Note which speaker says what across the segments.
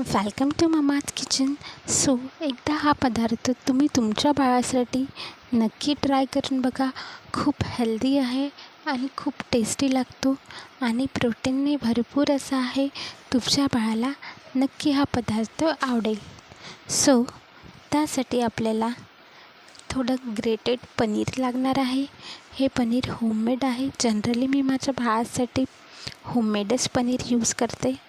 Speaker 1: Welcome to mama's kitchen so एकदा हा पदार्थ तुम्ही तुमच्या बाळासाठी नक्की ट्राय करून बघा. खूप हेल्दी आहे आणि खूप टेस्टी लागतो. आणि प्रोटीनने भरपूर असा आहे. तुमच्या बाळाला नक्की हा पदार्थ आवडेल. सो त्यासाठी आपल्याला थोडं ग्रेटेड पनीर लागणार आहे. हे पनीर होममेड आहे. जनरली मी माझ्या बाळासाठी होममेडच पनीर यूज करते.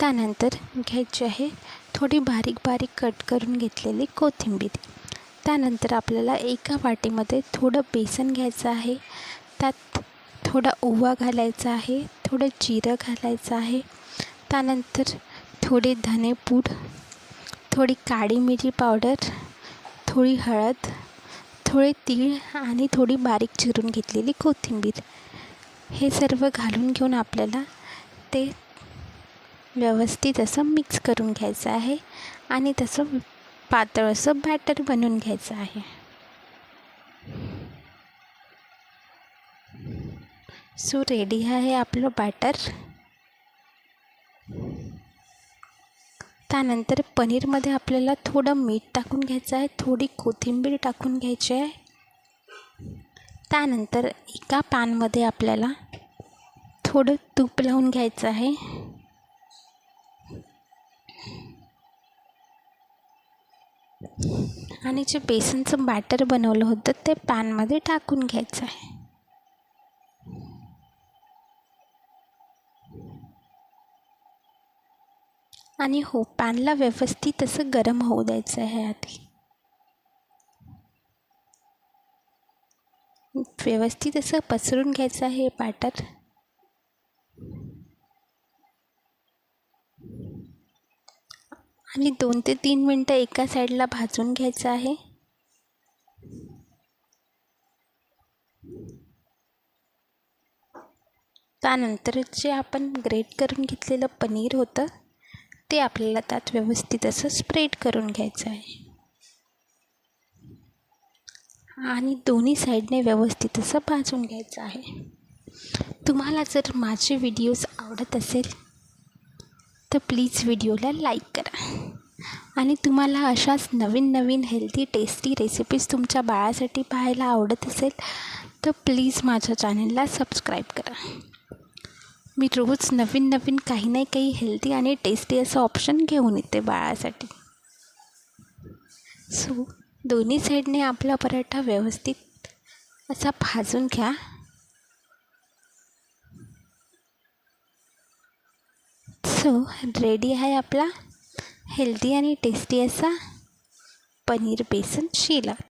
Speaker 1: त्यानंतर घ्यायची आहे थोडी बारीक बारीक कट करून घेतलेली कोथिंबीर. त्यानंतर आपल्याला एका वाटीमध्ये थोडं बेसन घ्यायचं आहे. त्यात थोडा ओवा घालायचा आहे थोडं जिरं घालायचं आहे. त्यानंतर थोडी धनेपूड थोडी काळी मिरी पावडर थोडी हळद थोडे तीळ आणि थोडी बारीक चिरून घेतलेली कोथिंबीर. हे सर्व घालून घेऊन आपल्याला ते व्यवस्थित असं मिक्स करून घ्यायचं आहे. आणि तसं पातळ असं बॅटर बनवून घ्यायचं आहे. सो रेडी आहे आपलं बॅटर त्यानंतर पनीरमध्ये आपल्याला थोडं मीठ टाकून घ्यायचं आहे. थोडी कोथिंबीर टाकून घ्यायची आहे. त्यानंतर एका पॅनमध्ये आपल्याला थोडं तूप लावून घ्यायचं आहे. आणि जे बेसनचं बॅटर बनवलं होतं ते पॅनमध्ये टाकून घ्यायचं आहे. आणि हो पॅनला व्यवस्थित असं गरम होऊ द्यायचं आहे आधी. व्यवस्थित असं पसरून घ्यायचं आहे बॅटर. आणि दोन ते तीन मिनटं एका साईडला भाजून घ्यायचं आहे. त्यानंतर जे आपण ग्रेट करून घेतलेलं पनीर होतं ते आपल्याला त्यात व्यवस्थित असं स्प्रेड करून घ्यायचं आहे. आणि दोन्ही साईडने व्यवस्थित असं भाजून घ्यायचं आहे. तुम्हाला जर माझे व्हिडिओज आवडत असेल तर प्लीज व्हिडिओला लाईक करा. आणि तुम्हाला अशाच नवीन नवीन हेल्दी टेस्टी रेसिपीज तुमच्या बाळासाठी पाहायला आवडत असेल तर प्लीज माझ्या चॅनलला सबस्क्राईब करा. मी रोज नवीन नवीन काही नाही काही हेल्दी आणि टेस्टी असं ऑप्शन घेऊन येते बाळासाठी. सो दोन्ही साईडने आपला पराठा व्यवस्थित असा भाजून घ्या. सो रेडी आहे आपला? हेल्दी आणि टेस्टी असा पनीर बेसन शिला